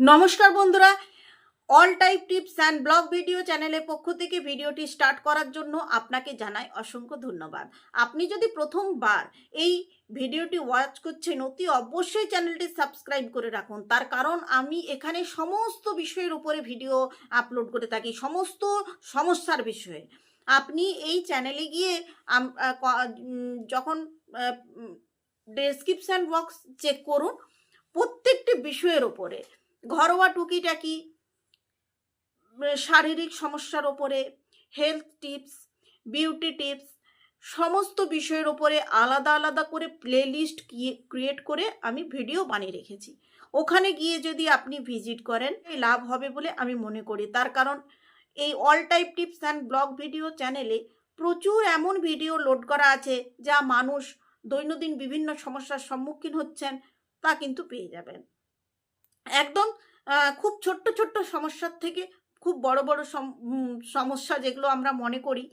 নমস্কার বন্ধুরা। All type tips and blog video চ্যানেলের পক্ষ থেকে ভিডিওটি স্টার্ট করার জন্য আপনাকে জানাই অসংখ্য ধন্যবাদ। আপনি যদি প্রথমবার এই ভিডিওটি ওয়াচ করছেন, অতি অবশ্যই চ্যানেলটি সাবস্ক্রাইব করে রাখুন। তার কারণ আমি এখানে সমস্ত বিষয়ের উপরে ভিডিও আপলোড করে থাকি, সমস্ত সমস্যার বিষয়ে। আপনি এই চ্যানেলে গিয়ে যখন ডেসক্রিপশান বক্স চেক করুন, প্রত্যেকটি বিষয়ের উপরে। ঘরোয়া টুকিটাকি শারীরিক সমস্যার ওপরে হেলথ টিপস বিউটি টিপস সমস্ত বিষয়ের ওপরে আলাদা আলাদা করে প্লে লিস্ট ক্রিয়েট করে আমি ভিডিও বানিয়ে রেখেছি। ওখানে গিয়ে যদি আপনি ভিজিট করেন লাভ হবে বলে আমি মনে করি। তার কারণ, এই all type tips and blog video চ্যানেলে প্রচুর এমন ভিডিও লোড করা আছে, যা মানুষ দৈনন্দিন বিভিন্ন সমস্যার সম্মুখীন হচ্ছেন, তা কিন্তু পেয়ে যাবেন। একদম খুব ছোট্ট ছোট্ট সমস্যার থেকে খুব বড় বড় সম- সমস্যা যেগুলো আমরা মনে করি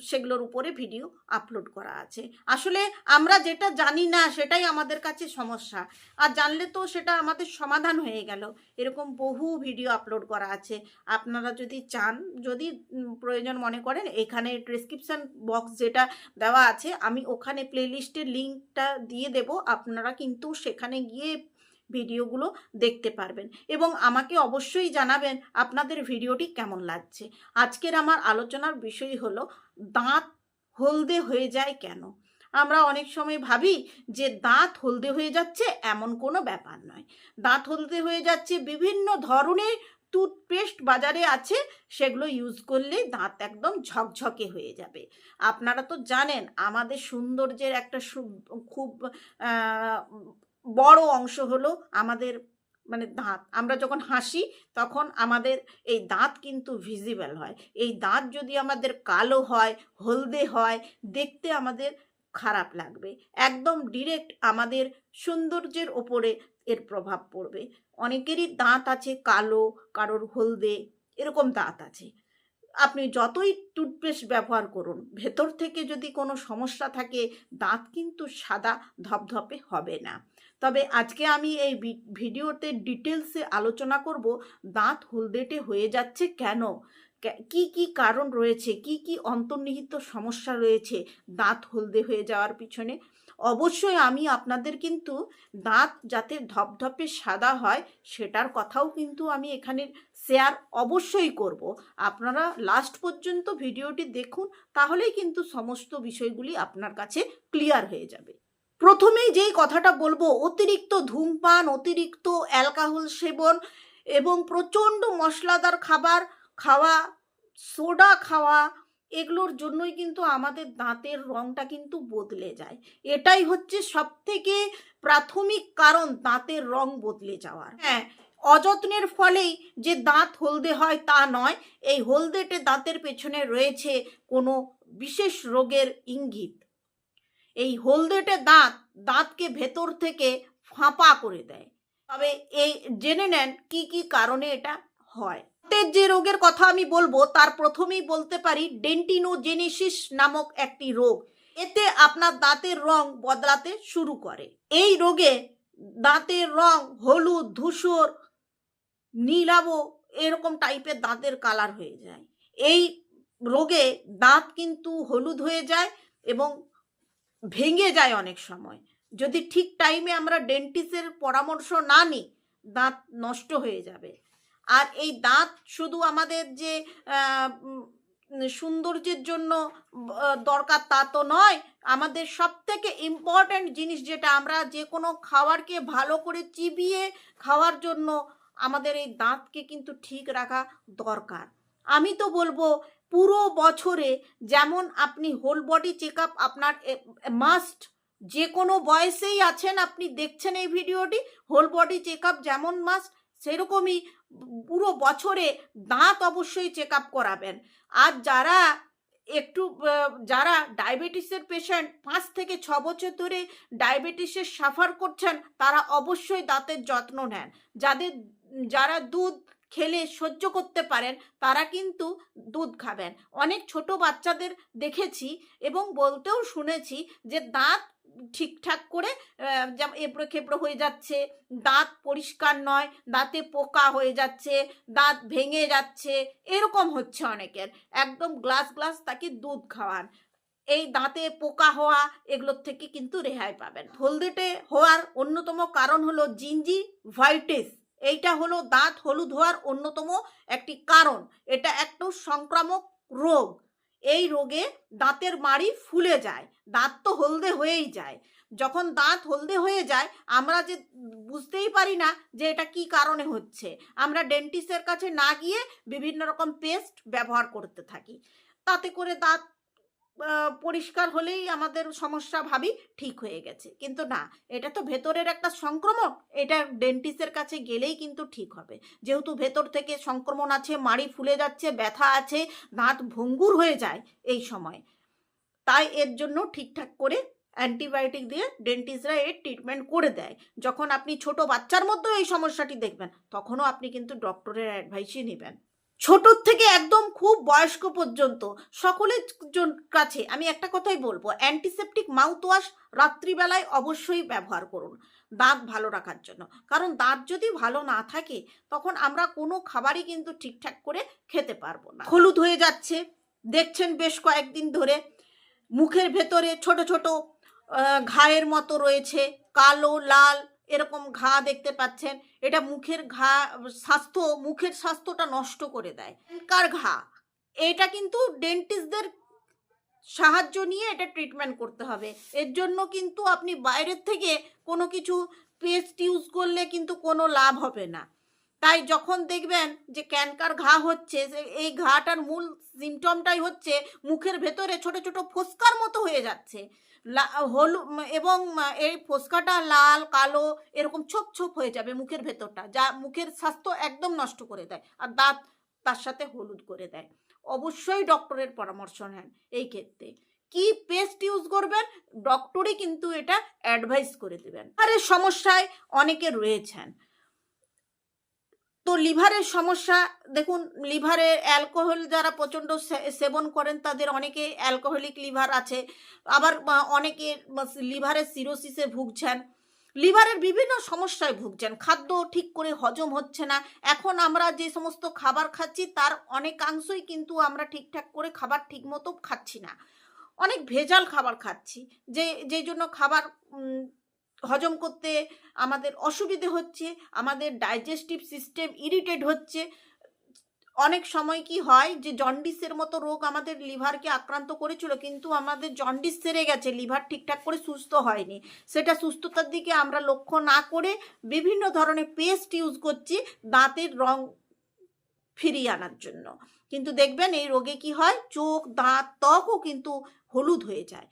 সেগুলোর উপরে ভিডিও আপলোড করা আছে। আসলে আমরা যেটা জানি না, সেটাই আমাদের কাছে সমস্যা। আর জানলে তো সেটা আমাদের সমাধান হয়ে গেল। এরকম বহু ভিডিও আপলোড করা আছে। আপনারা যদি চান, যদি প্রয়োজন মনে করেন, এখানে ডেসক্রিপশন বক্স যেটা দেওয়া আছে, আমি ওখানে প্লেলিস্টের লিঙ্কটা দিয়ে দেব। আপনারা কিন্তু সেখানে গিয়ে ভিডিওগুলো দেখতে পারবেন এবং আমাকে অবশ্যই জানাবেন আপনাদের ভিডিওটি কেমন লাগছে। আজকের আমার আলোচনার বিষয় হলো, দাঁত হলদে হয়ে যায় কেন? আমরা অনেক সময় ভাবি যে দাঁত হলদে হয়ে যাচ্ছে এমন কোনো ব্যাপার নয়। দাঁত হলদে হয়ে যাচ্ছে বিভিন্ন ধরনের টুথপেস্ট বাজারে আছে, সেগুলো ইউজ করলে দাঁত একদম ঝকঝকে হয়ে যাবে। আপনারা তো জানেন, আমাদের সৌন্দর্যের একটা খুব বড় অংশ হলো আমাদের মানে দাঁত। আমরা যখন হাসি, তখন আমাদের এই দাঁত কিন্তু ভিজিবল হয়। এই দাঁত যদি আমাদের কালো হয়, হলদে হয়, দেখতে আমাদের খারাপ লাগবে। একদম ডিরেক্ট আমাদের সৌন্দর্যের ওপরে এর প্রভাব পড়বে। অনেকেরই দাঁত আছে কালো, কারোর হলদে, এরকম দাঁত আছে। আপনি যতই টুথপেস্ট ব্যবহার করুন, ভেতর থেকে যদি কোনো সমস্যা থাকে, দাঁত কিন্তু সাদা ধপধপে হবে না। তবে আজকে আমি এই ভিডিওতে ডিটেলসে আলোচনা করব দাঁত হলদেটে হয়ে যাচ্ছে কেন? কে- কি কারণ রয়েছে? কি কি অন্তর্নিহিত সমস্যা রয়েছে দাঁত হলদে হয়ে যাওয়ার পিছনে? অবশ্যই আমি আপনাদের কিন্তু দাঁত যাতে ধপধপে সাদা হয় সেটার কথাও কিন্তু আমি এখানে শেয়ার অবশ্যই করব। আপনারা লাস্ট পর্যন্ত ভিডিওটি দেখুন, তাহলেই কিন্তু সমস্ত বিষয়গুলি আপনার কাছে ক্লিয়ার হয়ে যাবে। প্রথমেই যেই কথাটা বলব, অতিরিক্ত ধূমপান, অতিরিক্ত অ্যালকোহল সেবন এবং প্রচণ্ড মশলাদার খাবার খাওয়া, সোডা খাওয়া, এগুলোর জন্যই কিন্তু আমাদের দাঁতের রঙটা কিন্তু বদলে যায়। এটাই হচ্ছে সব থেকে প্রাথমিক কারণ দাঁতের রং বদলে যাওয়ার। হ্যাঁ অযত্নের ফলেই যে দাঁত হলদে হয় তা নয়, এই হলদেটে দাঁতের পেছনে রয়েছে কোনো বিশেষ রোগের ইঙ্গিত। এই হলদেটে দাঁত, দাঁতকে ভেতর থেকে ফাঁপা করে দেয়। তবে এই জেনে নেন কি কি কারণে এটা হয়। দাঁতের যে রোগের কথা আমি বলব, তার প্রথমেই বলতে পারি ডেন্টিনোজেনেসিস নামক একটি রোগ। এতে আপনার দাঁতের রং বদলাতে শুরু করে। এই রোগে দাঁতের রং হলুদ, ধূসর, নীলাভ এরকম টাইপের দাঁতের কালার হয়ে যায়। এই রোগে দাঁত কিন্তু হলুদ হয়ে যায় এবং ভেঙে যায় অনেক সময়। যদি ঠিক টাইমে আমরা ডেন্টিস্টের পরামর্শ না নিই, দাঁত নষ্ট হয়ে যাবে। আর এই দাঁত শুধু আমাদের যে সৌন্দর্যের জন্য দরকার তা তো নয়, আমাদের সব থেকে ইম্পর্ট্যান্ট জিনিস যেটা আমরা যে কোনো খাবারকে ভালো করে চিবিয়ে খাওয়ার জন্য আমাদের এই দাঁতকে কিন্তু ঠিক রাখা দরকার। আমি তো বলব পুরো বছরে যেমন আপনি হোল বডি চেক আপ আপনার মাস্ট যে কোনো বয়সেই আছেন আপনি দেখছেন এই ভিডিওটি হোল বডি চেক যেমন মাস্ট সেরকমই পুরো বছরে দাঁত অবশ্যই চেক আপ করাবেন। আর যারা একটু যারা ডায়াবেটিসের পেশেন্ট পাঁচ থেকে ছ বছর ধরে ডায়াবেটিসের সাফার করছেন, তারা অবশ্যই দাঁতের যত্ন নেন। যাদের, যারা দুধ খেলে সহ্য করতে পারেন, তারা কিন্তু দুধ খাবেন। অনেক ছোট বাচ্চাদের দেখেছি এবং বলতেও শুনেছি যে দাঁত ঠিকঠাক করে এবড়ো খেবড়ো হয়ে যাচ্ছে, দাঁত পরিষ্কার নয়, দাঁতে পোকা হয়ে যাচ্ছে, দাঁত ভেঙে যাচ্ছে, এরকম হচ্ছে অনেকের। একদম গ্লাস গ্লাস তাকে দুধ খাওয়ান। এই দাঁতে পোকা হওয়া এগুলোর থেকে কিন্তু রেহাই পাবেন। হলদেটে হওয়ার অন্যতম কারণ হলো জিঞ্জি ভাইটিস। এইটা হলো দাঁত হলুদ হওয়ার অন্যতম একটি কারণ। এটা একটু সংক্রামক রোগ। এই রোগে দাঁতের মাড়ি ফুলে যায়। দাঁত তো হলদে হয়েই যায়। যখন দাঁত হলদে হয়ে যায়, আমরা যে বুঝতেই পারি না যে এটা কি কারণে হচ্ছে। আমরা ডেন্টিস্টের কাছে না গিয়ে বিভিন্ন রকম পেস্ট ব্যবহার করতে থাকি। তাতে করে দাঁত পরিষ্কার হলেই আমাদের সমস্যা ভাবি ঠিক হয়ে গেছে। কিন্তু না, এটা তো ভেতরের একটা সংক্রমণ এটা ডেন্টিস্টের কাছে গেলেই কিন্তু ঠিক হবে। যেহেতু ভেতর থেকে সংক্রমণ আছে, মাড়ি ফুলে যাচ্ছে, ব্যথা আছে, দাঁত ভঙ্গুর হয়ে যায় এই সময়। তাই এর জন্য ঠিকঠাক করে অ্যান্টিবায়োটিক দিয়ে ডেন্টিস্টরা এর ট্রিটমেন্ট করে দেয়। যখন আপনি ছোট বাচ্চার মধ্যেও এই সমস্যাটি দেখবেন, তখনও আপনি কিন্তু ডক্টরের অ্যাডভাইসই নেবেন। ছোটর থেকে একদম খুব বয়স্ক পর্যন্ত, সকলের কাছে আমি একটা কথাই বলব অ্যান্টিসেপটিক মাউথ ওয়াশ রাত্রিবেলায় অবশ্যই ব্যবহার করুন। দাঁত ভালো রাখার জন্য। কারণ দাঁত যদি ভালো না থাকে, তখন আমরা কোনো খাবারই কিন্তু ঠিকঠাক করে খেতে পারব না। হলুদ হয়ে যাচ্ছে, দেখছেন বেশ কয়েকদিন ধরে, মুখের ভেতরে ছোট ছোট ঘায়ের মতো রয়েছে, কালো, লাল এরকম ঘা দেখতে পাচ্ছেন, এটা মুখের ঘা, স্বাস্থ্য, মুখের স্বাস্থ্যটা নষ্ট করে দেয়। কার ঘা? এটা কিন্তু ডেন্টিস্টদের সাহায্য নিয়ে এটা ট্রিটমেন্ট করতে হবে। এর জন্য কিন্তু আপনি বাইরের থেকে কোনো কিছু পেস্ট ইউজ করলে কিন্তু কোনো লাভ হবে না। তাই যখন দেখবেন যে ক্যানকার ঘা হচ্ছে এই ঘাটার মূল সিমটমটাই হচ্ছে মুখের ভেতরে ছোট ছোট ফোস্কার মতো হয়ে যাচ্ছে। হলু এবং এই ফোসকাটা লাল, কালো এরকম ছোপ ছোপ হয়ে যাবে মুখের ভেতরটা, যা মুখের স্বাস্থ্য একদম নষ্ট করে দেয় আর দাঁত তার সাথে হলুদ করে দেয়। অবশ্যই ডক্টরের পরামর্শ নেন এই ক্ষেত্রে। কি পেস্ট ইউজ করবেন? ডক্টরই কিন্তু এটা অ্যাডভাইস করে দেবেন। আর এর সমস্যায় অনেকে রয়েছেন। তো লিভারের সমস্যা, দেখুন, লিভারে অ্যালকোহল যারা প্রচণ্ড সেবন করেন তাদের অনেকে অ্যালকোহলিক লিভার আছে। আবার অনেকে লিভারের সিরোসিসে ভুগছেন। লিভারের বিভিন্ন সমস্যায় ভুগছেন। খাদ্য ঠিক করে হজম হচ্ছে না। এখন আমরা যে সমস্ত খাবার খাচ্ছি, তার অনেকাংশই কিন্তু আমরা ঠিকঠাক করে খাবার ঠিক মতো খাচ্ছি না। অনেক ভেজাল খাবার খাচ্ছি। যে, যেই জন্য খাবার হজম করতে আমাদের অসুবিধে হচ্ছে, আমাদের ডাইজেস্টিভ সিস্টেম ইরিটেট হচ্ছে। অনেক সময় কি হয় যে জন্ডিসের মতো রোগ আমাদের লিভারকে আক্রান্ত করেছিল, কিন্তু আমাদের জন্ডিস সেরে গেছে, লিভার ঠিকঠাক করে সুস্থ হয়নি। সেটা সুস্থতার দিকে আমরা লক্ষ্য না করে বিভিন্ন ধরনের পেস্ট ইউজ করছি দাঁতের রং ফিরিয়ে আনার জন্য। কিন্তু দেখবেন এই রোগে কি হয়, চোখ, দাঁত, ত্বকও কিন্তু হলুদ হয়ে যায়।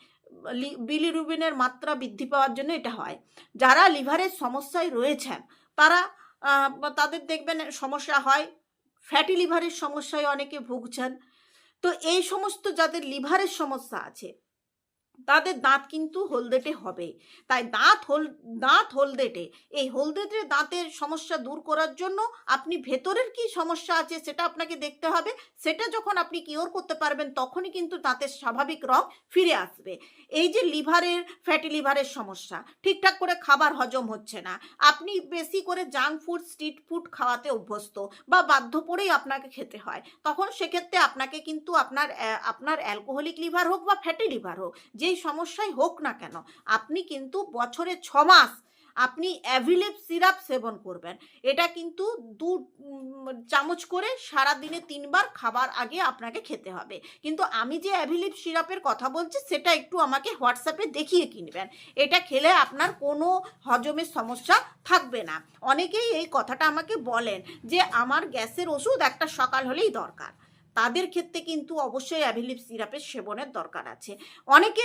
বিলিরুবিনের মাত্রা বৃদ্ধি পাওয়ার জন্য এটা হয়। যারা লিভারের সমস্যায় রয়েছেন, তারা তাদের দেখবেন সমস্যা হয় ফ্যাটি লিভারের সমস্যায় অনেকে ভুগছেন। তো এই সমস্ত যাদের লিভারের সমস্যা আছে তাদের দাঁত কিন্তু হলদেটে হবে। তাই দাঁত হল, দাঁত হলদেটে। এই হলদেটে দাঁতের সমস্যা দূর করার জন্য আপনি ভেতরের কি সমস্যা আছে সেটা আপনাকে দেখতে হবে। সেটা যখন আপনি কিওর করতে পারবেন তখনই কিন্তু দাঁতের স্বাভাবিক রং ফিরে আসবে। এই যে লিভারের ফ্যাটি লিভারের সমস্যা, ঠিকঠাক করে খাবার হজম হচ্ছে না। আপনি বেশি করে জাঙ্ক ফুড স্ট্রিট ফুড খাওয়াতে অভ্যস্ত বা বাধ্য পড়েই আপনাকে খেতে হয়। তখন সেক্ষেত্রে আপনাকে কিন্তু আপনার আপনার অ্যালকোহলিক লিভার হোক বা ফ্যাটি লিভার হোক যেই সমস্যাই হোক না কেন, আপনি কিন্তু বছরে ছ মাস আপনি অ্যাভিলিপ সিরাপ সেবন করবেন। এটা কিন্তু দু চামচ করে সারা দিনে তিনবার খাবার আগে আপনাকে খেতে হবে। কিন্তু আমি যে অ্যাভিলিপ সিরাপের কথা বলছি, সেটা একটু আমাকে হোয়াটসঅ্যাপে দেখিয়ে কিনবেন। এটা খেলে আপনার কোনো হজমের সমস্যা থাকবে না। অনেকেই এই কথাটা আমাকে বলেন যে, আমার গ্যাসের ওষুধ একটা সকাল হলেই দরকার। তাদের ক্ষেত্রে কিন্তু অবশ্যই অ্যাভিলিপ সিরাপের সেবনের দরকার আছে। অনেকে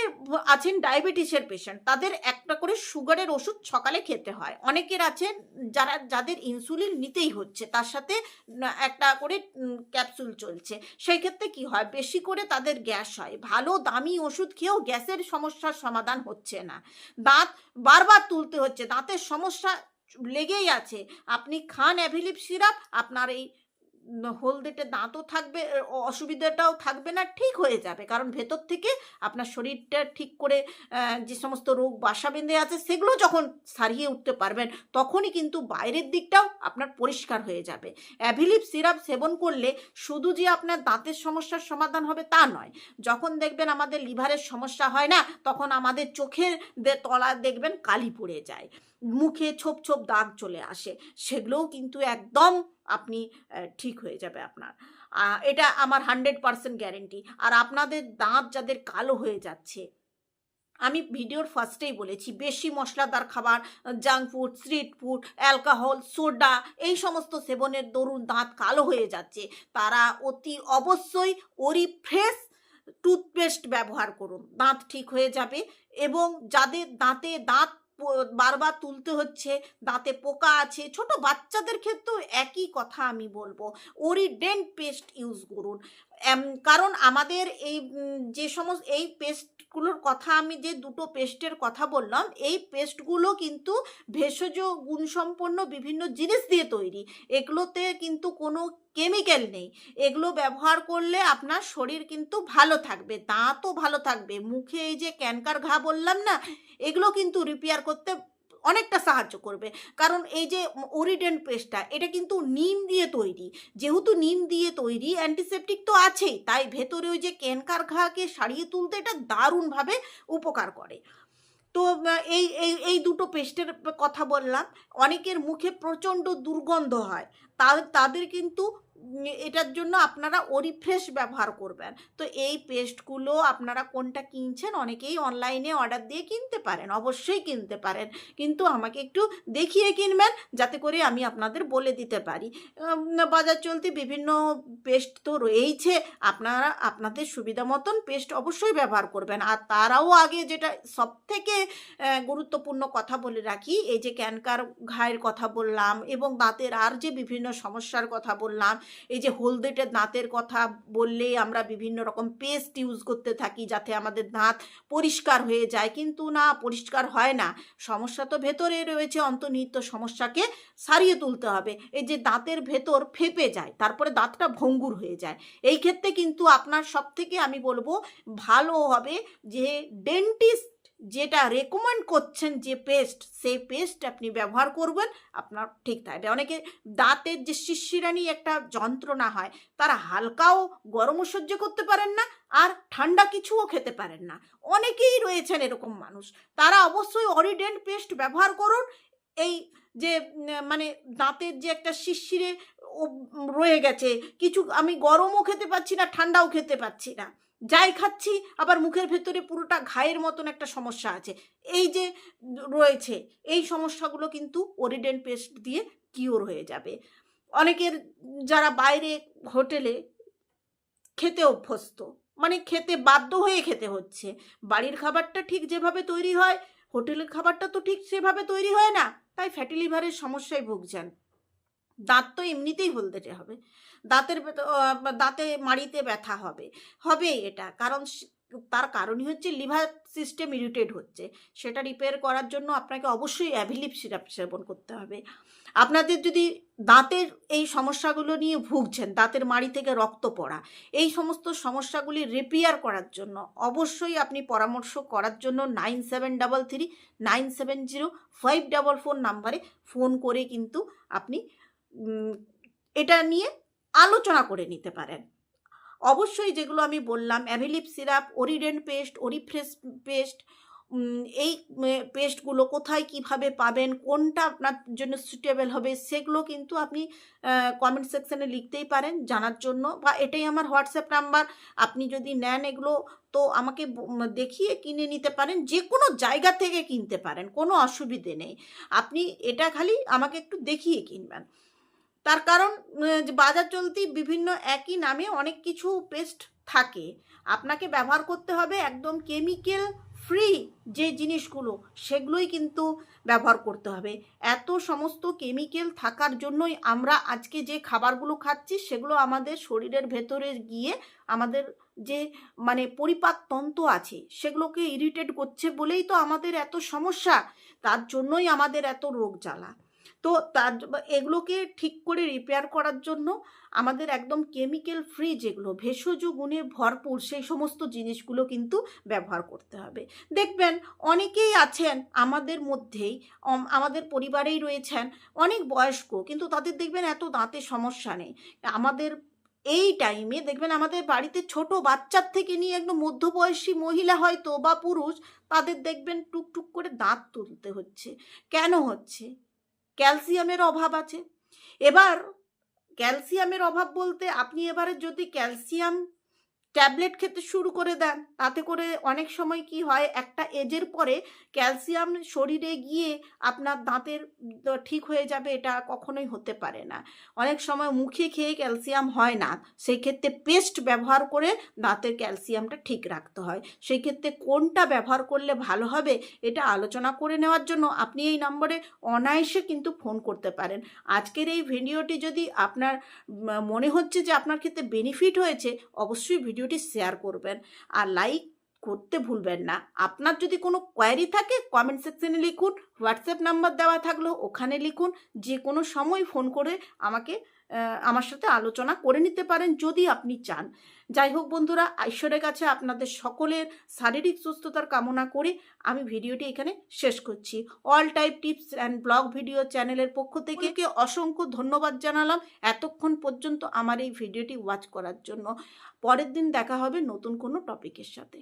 আছেন ডায়াবেটিসের পেশেন্ট তাদের একটা করে সুগারের ওষুধ সকালে খেতে হয়। অনেকের আছেন যারা, যাদের ইনসুলিন নিতেই হচ্ছে, তার সাথে একটা করে ক্যাপসুল চলছে। সেই ক্ষেত্রে কি হয়, বেশি করে তাদের গ্যাস হয়। ভালো, দামি ওষুধ খেয়েও গ্যাসের সমস্যার সমাধান হচ্ছে না। দাঁত বারবার তুলতে হচ্ছে, দাঁতের সমস্যা লেগেই আছে। আপনি খান অ্যাভিলিপ সিরাপ আপনার এই হলদেটে দাঁতও থাকবে অসুবিধাটাও থাকবে না, ঠিক হয়ে যাবে। কারণ ভেতর থেকে আপনার শরীরটা ঠিক করে যে সমস্ত রোগ বাসা বেঁধে আছে, সেগুলো যখন সারিয়ে উঠতে পারবেন, তখনই কিন্তু বাইরের দিকটাও আপনার পরিষ্কার হয়ে যাবে। অ্যাভিলিপ সিরাপ সেবন করলে শুধু যে আপনার দাঁতের সমস্যার সমাধান হবে তা নয়, যখন দেখবেন আমাদের লিভারের সমস্যা হয় না, তখন আমাদের চোখের তলা দেখবেন কালি পড়ে যায়। মুখে ছোপ ছোপ দাগ চলে আসে, সেগুলোও কিন্তু একদম আপনি ঠিক হয়ে যাবে আপনার। এটা আমার হান্ড্রেড পারসেন্ট গ্যারেন্টি আর আপনাদের দাঁত যাদের কালো হয়ে যাচ্ছে, আমি ভিডিওর ফার্স্টেই বলেছি, বেশি মশলাদার খাবার junk food street food alcohol soda এই সমস্ত সেবনের দরুন দাঁত কালো হয়ে যাচ্ছে, তারা অতি অবশ্যই ওরি ফ্রেশ টুথপেস্ট ব্যবহার করুন। দাঁত ঠিক হয়ে যাবে এবং যাদের দাঁতে দাঁত বারবার তুলতে হচ্ছে, দাঁতে পোকা আছে। ছোট বাচ্চাদের ক্ষেত্রেও একই কথা আমি বলব। ওরি ডেন্ট পেস্ট ইউজ করুন। কারণ আমাদের এই যে সমস্ত, এই পেস্টগুলোর কথা আমি যে দুটো পেস্টের কথা বললাম, এই পেস্টগুলো কিন্তু ভেষজ গুণসম্পন্ন বিভিন্ন জিনিস দিয়ে তৈরি। এগুলোতে কিন্তু কোনো কেমিক্যাল নেই। এগুলো ব্যবহার করলে আপনার শরীর কিন্তু ভালো থাকবে, দাঁতও ভালো থাকবে। মুখে এই যে ক্যানকার ঘা বললাম না এগুলো কিন্তু রিপেয়ার করতে অনেকটা সাহায্য করবে। কারণ এই যে ওরিডেন্ট পেস্টটা, এটা কিন্তু নিম দিয়ে তৈরি। যেহেতু নিম দিয়ে তৈরি অ্যান্টিসেপটিক তো আছেই, তাই ভেতরে ওই যে ক্যানকার ঘাকে সারিয়ে তুলতে এটা দারুণভাবে উপকার করে। তো এই এই এই দুটো পেস্টের কথা বললাম, অনেকের মুখে প্রচণ্ড দুর্গন্ধ হয় তাদের কিন্তু এটার জন্য আপনারা ওরিফ্রেশ ব্যবহার করবেন। তো এই পেস্টগুলো আপনারা কোনটা কিনছেন, অনেকেই অনলাইনে অর্ডার দিয়ে কিনতে পারেন, অবশ্যই কিনতে পারেন। কিন্তু আমাকে একটু দেখিয়ে কিনবেন, যাতে করে আমি আপনাদের বলে দিতে পারি। বাজার চলতি বিভিন্ন পেস্ট তো রয়েইছে, আপনারা আপনাদের সুবিধা মতন পেস্ট অবশ্যই ব্যবহার করবেন। আর তারাও আগে যেটা সব থেকে গুরুত্বপূর্ণ কথা বলে রাখি, এই যে ক্যানকার ঘায়ের কথা বললাম এবং দাঁতের আর যে বিভিন্ন সমস্যার কথা বললাম এই যে হলদেটে দাঁতের কথা বললেই আমরা বিভিন্ন রকম পেস্ট ইউজ করতে থাকি যাতে আমাদের দাঁত পরিষ্কার হয়ে যায়। কিন্তু না, পরিষ্কার হয় না। সমস্যা তো ভেতরে রয়েছে অন্তর্নিহিত সমস্যাকে সারিয়ে তুলতে হবে। এই যে দাঁতের ভেতর ফেপে যায়, তারপরে দাঁতটা ভঙ্গুর হয়ে যায়। এই ক্ষেত্রে কিন্তু আপনার সব থেকে আমি বলব, ভালো হবে যে ডেন্টিস্ট যেটা রেকমেন্ড করছেন যে পেস্ট সেই পেস্ট আপনি ব্যবহার করবেন, আপনার ঠিক থাকবে অনেকে দাঁতের যে শিশিরানি একটা যন্ত্রণা হয়, তারা হালকাও গরমও সহ্য করতে পারেন না আর ঠান্ডা কিছুও খেতে পারেন না। অনেকেই রয়েছেন এরকম মানুষ। তারা অবশ্যই অরিডেন্ট পেস্ট ব্যবহার করুন। এই যে মানে দাঁতের যে একটা শিরশিরে ও রয়ে গেছে, কিছু আমি গরমও খেতে পাচ্ছি না, ঠান্ডাও খেতে পাচ্ছি না। যাই খাচ্ছি, আবার মুখের ভেতরে পুরোটা ঘায়ের মতন একটা সমস্যা আছে। এই যে রয়েছে, এই সমস্যাগুলো কিন্তু ওরিডেন্ট পেস্ট দিয়ে কিওর হয়ে যাবে। অনেকের যারা বাইরে হোটেলে খেতে অভ্যস্ত মানে খেতে বাধ্য হয়ে খেতে হচ্ছে, বাড়ির খাবারটা ঠিক যেভাবে তৈরি হয়, হোটেলের খাবারটা তো ঠিক সেভাবে তৈরি হয় না, তাই ফ্যাটি লিভারের সমস্যায় ভুগছেন। দাঁত তো এমনিতেই হলদেটে হবে। দাঁতের দাঁতে মাড়িতে ব্যথা হবে। হবেই এটা। কারণ তার কারণই হচ্ছে লিভার সিস্টেম ইরিটেট হচ্ছে। সেটা রিপেয়ার করার জন্য আপনাকে অবশ্যই অ্যাভিলিপ সিরাপ সেবন করতে হবে। আপনাদের যদি দাঁতের এই সমস্যাগুলো নিয়ে ভুগছেন, দাঁতের মাড়ি থেকে রক্ত পড়া, এই সমস্ত সমস্যাগুলি রিপেয়ার করার জন্য অবশ্যই আপনি পরামর্শ করার জন্য nine seven double three, nine seven zero, five double four নাম্বারে ফোন করে কিন্তু আপনি এটা নিয়ে আলোচনা করে নিতে পারেন। অবশ্যই যেগুলো আমি বললাম, Avilip syrup Orident paste Orifresh paste এই পেস্টগুলো কোথায় কীভাবে পাবেন, কোনটা আপনার জন্য সুটেবল হবে, সেগুলো কিন্তু আপনি কমেন্ট সেকশনে লিখতেই পারেন জানার জন্য বা এটাই আমার হোয়াটসঅ্যাপ নাম্বার আপনি যদি নেন এগুলো, তো আমাকে দেখিয়ে কিনে নিতে পারেন যে কোনো জায়গা থেকে কিনতে পারেন, কোনো অসুবিধে নেই। আপনি এটা খালি আমাকে একটু দেখিয়ে কিনবেন। তার কারণ বাজার চলতি বিভিন্ন একই নামে অনেক কিছু পেস্ট থাকে। আপনাকে ব্যবহার করতে হবে একদম কেমিক্যাল ফ্রি যে জিনিসগুলো, সেগুলোই কিন্তু ব্যবহার করতে হবে। এত সমস্ত কেমিক্যাল থাকার জন্যই আমরা আজকে যে খাবারগুলো খাচ্ছি, সেগুলো আমাদের শরীরের ভেতরে গিয়ে আমাদের যে মানে পরিপাক তন্ত্র আছে, সেগুলোকে ইরিটেট করছে বলেই তো আমাদের এত সমস্যা। তার জন্যই আমাদের এত রোগ জ্বালা। তো তার এগুলোকে ঠিক করে রিপেয়ার করার জন্য আমাদের একদম কেমিক্যাল ফ্রি যেগুলো ভেষজ গুণে ভরপুর সেই সমস্ত জিনিসগুলো কিন্তু ব্যবহার করতে হবে। দেখবেন অনেকেই আছেন আমাদের মধ্যেই আমাদের পরিবারেই রয়েছেন অনেক বয়স্ক কিন্তু তাদের দেখবেন এত দাঁতের সমস্যা নেই। আমাদের এই টাইমে দেখবেন আমাদের বাড়িতে ছোট বাচ্চার থেকে নিয়ে একদম মধ্যবয়সী মহিলা হয়তো বা পুরুষ তাদের দেখবেন টুকটুক করে দাঁত তুলতে হচ্ছে। কেন হচ্ছে? ক্যালসিয়ামের অভাব আছে। এবার ক্যালসিয়ামের অভাব বলতে আপনি এবারে যদি ক্যালসিয়াম ট্যাবলেট খেতে শুরু করে দেন। তাতে করে অনেক সময় কি হয়, একটা এজের পরে ক্যালসিয়াম শরীরে গিয়ে আপনার দাঁতের ঠিক হয়ে যাবে এটা কখনোই হতে পারে না। অনেক সময় মুখে খেয়ে ক্যালসিয়াম হয় না। সেই ক্ষেত্রে পেস্ট ব্যবহার করে দাঁতের ক্যালসিয়ামটা ঠিক রাখতে হয়। সেই ক্ষেত্রে কোনটা ব্যবহার করলে ভালো হবে এটা আলোচনা করে নেওয়ার জন্য আপনি এই নম্বরে অনায়াসে কিন্তু ফোন করতে পারেন। আজকের এই ভিডিওটি যদি আপনার মনে হচ্ছে যে আপনার ক্ষেত্রে বেনিফিট হয়েছে, অবশ্যই ভিডিওটি শেয়ার করবেন আর লাইক করতে ভুলবেন না। আপনার যদি কোনো কোয়ারি থাকে কমেন্ট সেকশনে লিখুন হোয়াটসঅ্যাপ নাম্বার দেওয়া থাকলেও ওখানে লিখুন যে কোনো সময় ফোন করে আমাকে আমার সাথে আলোচনা করে নিতে পারেন যদি আপনি চান। যাই হোক বন্ধুরা ঈশ্বরের কাছে আপনাদের সকলের শারীরিক সুস্থতার কামনা করে আমি ভিডিওটি এখানে শেষ করছি। All type tips and blog video চ্যানেলের পক্ষ থেকে কে অসংখ্য ধন্যবাদ জানালাম এতক্ষণ পর্যন্ত আমার এই ভিডিওটি ওয়াচ করার জন্য। পরের দিন দেখা হবে নতুন কোনো টপিকের সাথে।